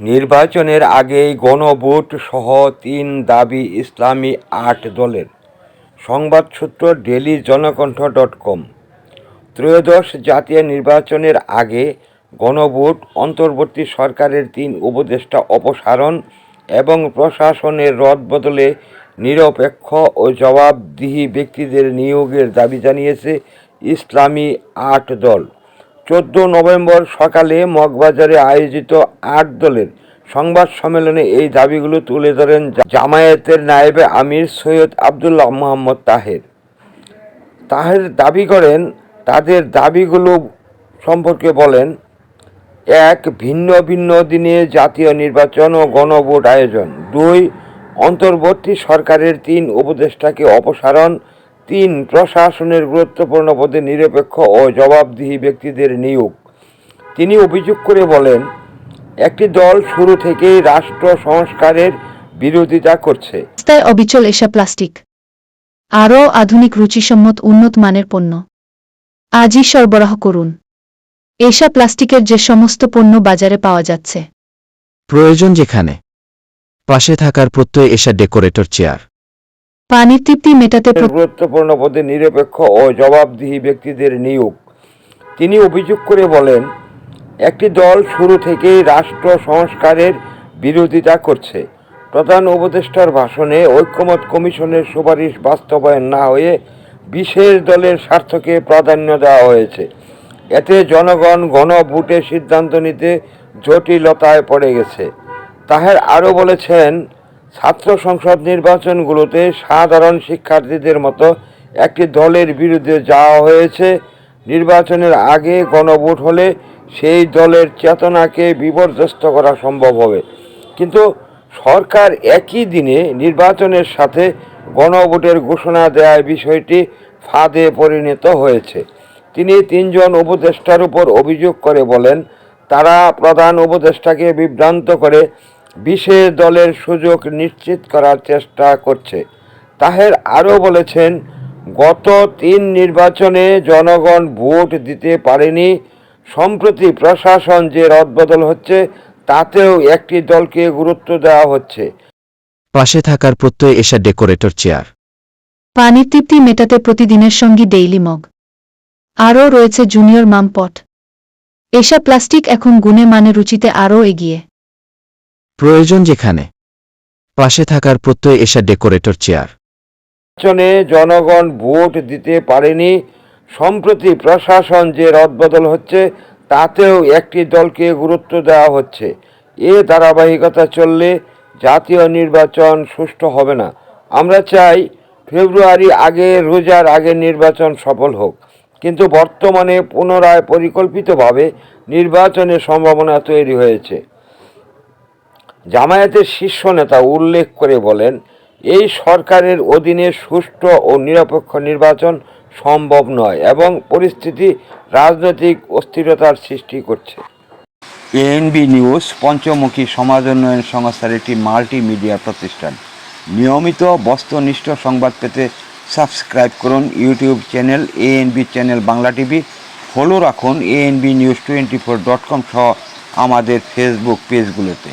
নির্বাচনের আগেই গণভোট সহ তিন দাবি ইসলামী আট দলের। সংবাদসূত্র ডেলি জনকণ্ঠ ডট কম। ত্রয়োদশ জাতীয় নির্বাচনের আগে গণভোট অন্তর্বর্তী সরকারের তিন উপদেষ্টা অপসারণ এবং প্রশাসনের রদবদলে নিরপেক্ষ ও জবাবদিহি ব্যক্তিদের নিয়োগের দাবি জানিয়েছে ইসলামী আট দল। চোদ্দ নভেম্বর সকালে মগবাজারে আয়োজিত আট দলের সংবাদ সম্মেলনে এই দাবিগুলো তুলে ধরেন জামায়াতের নায়েবে আমির সৈয়দ আবদুল্লাহ মোহাম্মদ তাহের। তাহের দাবি করেন, তাদের দাবিগুলো সম্পর্কে বলেন, এক, ভিন্ন ভিন্ন দিনে জাতীয় নির্বাচন ও গণভোট আয়োজন। দুই, অন্তর্বর্তী সরকারের তিন উপদেষ্টাকে অপসারণ তিন প্রশাসনের গুরুত্বপূর্ণ পদে নিরপেক্ষ ও জবাবদিহি ব্যক্তিদের নিয়োগ। তিনি অভিযোগ করে বলেন একটি দল শুরু থেকেই রাষ্ট্র সংস্কারের বিরোধিতা করছে। রাস্তায় অবিচল এসা প্লাস্টিক। আরও আধুনিক রুচিসম্মত উন্নত মানের পণ্য। আজই সরবরাহ করুন। এসা প্লাস্টিকের যে সমস্ত পণ্য বাজারে পাওয়া যাচ্ছে। প্রয়োজন যেখানে। পাশে থাকার প্রত্যয় এসা ডেকোরেটর চেয়ার। পানির তৃপ্তি মেটাতে গুরুত্বপূর্ণ পদে নিরপেক্ষ ও জবাবদিহি ব্যক্তিদের নিয়োগ। তিনি অভিযোগ করে বলেন একটি দল শুরু থেকেই রাষ্ট্র সংস্কারের বিরোধিতা করছে। প্রধান উপদেষ্টার ভাষণে ঐক্যমত কমিশনের সুপারিশ বাস্তবায়ন না হয়ে বিশেষ দলের স্বার্থকে প্রাধান্য দেওয়া হয়েছে। এতে জনগণ গণভোটে সিদ্ধান্ত নিতে জটিলতায় পড়ে গেছে। তাহের আরও বলেছেন ছাত্র সংসদ নির্বাচনগুলোতে সাধারণ শিক্ষার্থীদের মতো একটি দলের বিরুদ্ধে যাওয়া হয়েছে। নির্বাচনের আগে গণভোট হলে সেই দলের চেতনাকে বিপর্যস্ত করা সম্ভব হবে। কিন্তু সরকার একই দিনে নির্বাচনের সাথে গণভোটের ঘোষণা দেওয়ার বিষয়টি ফাঁদে পরিণত হয়েছে। তিনি তিনজন উপদেষ্টার উপর অভিযোগ করে বলেন, তারা প্রধান উপদেষ্টাকে বিভ্রান্ত করে বিশেষ দলের সুযোগ নিশ্চিত করার চেষ্টা করছে। তাহের আরও বলেছেন গত তিন নির্বাচনে জনগণ ভোট দিতে পারেনি। সম্প্রতি প্রশাসন যে রদবদল হচ্ছে তাতেও একটি দলকে গুরুত্ব দেওয়া হচ্ছে। পাশে থাকার প্রত্যয় এসা ডেকোরেটর চেয়ার। পানির তৃপ্তি মেটাতে প্রতিদিনের সঙ্গী ডেইলি মগ। আরও রয়েছে জুনিয়র মামপট। এসা প্লাস্টিক এখন গুণে মানে রুচিতে আরও এগিয়ে। প্রয়োজন যেখানে। পাশে থাকার প্রত্যয় এসা ডেকোরেটর চেয়ার। নির্বাচনে জনগণ ভোট দিতে পারেনি, সম্প্রতি প্রশাসন যে রদবদল হচ্ছে, তাতেও একটি দলকে গুরুত্ব দেওয়া হচ্ছে। এ ধারাবাহিকতা চললে জাতীয় নির্বাচন সুষ্ঠু হবে না। আমরা চাই ফেব্রুয়ারি আগে, রোজার আগে নির্বাচন সফল হোক। কিন্তু বর্তমানে পুনরায় পরিকল্পিতভাবে নির্বাচনের সম্ভাবনা তৈরি হয়েছে। জামায়াতের শীর্ষ নেতা উল্লেখ করে বলেন, এই সরকারের অধীনে সুষ্ঠু ও নিরপেক্ষ নির্বাচন সম্ভব নয় এবং পরিস্থিতি রাজনৈতিক অস্থিরতার সৃষ্টি করছে। এএনবি নিউজ, পঞ্চমুখী সমাজ উন্নয়ন সংস্থার একটি মাল্টিমিডিয়া প্রতিষ্ঠান। নিয়মিত বস্তুনিষ্ঠ সংবাদ পেতে সাবস্ক্রাইব করুন YouTube channel ANB channel Bangla TV. Follow রাখুন ANB news twenty four dot com সহ আমাদের ফেসবুক পেজগুলোতে।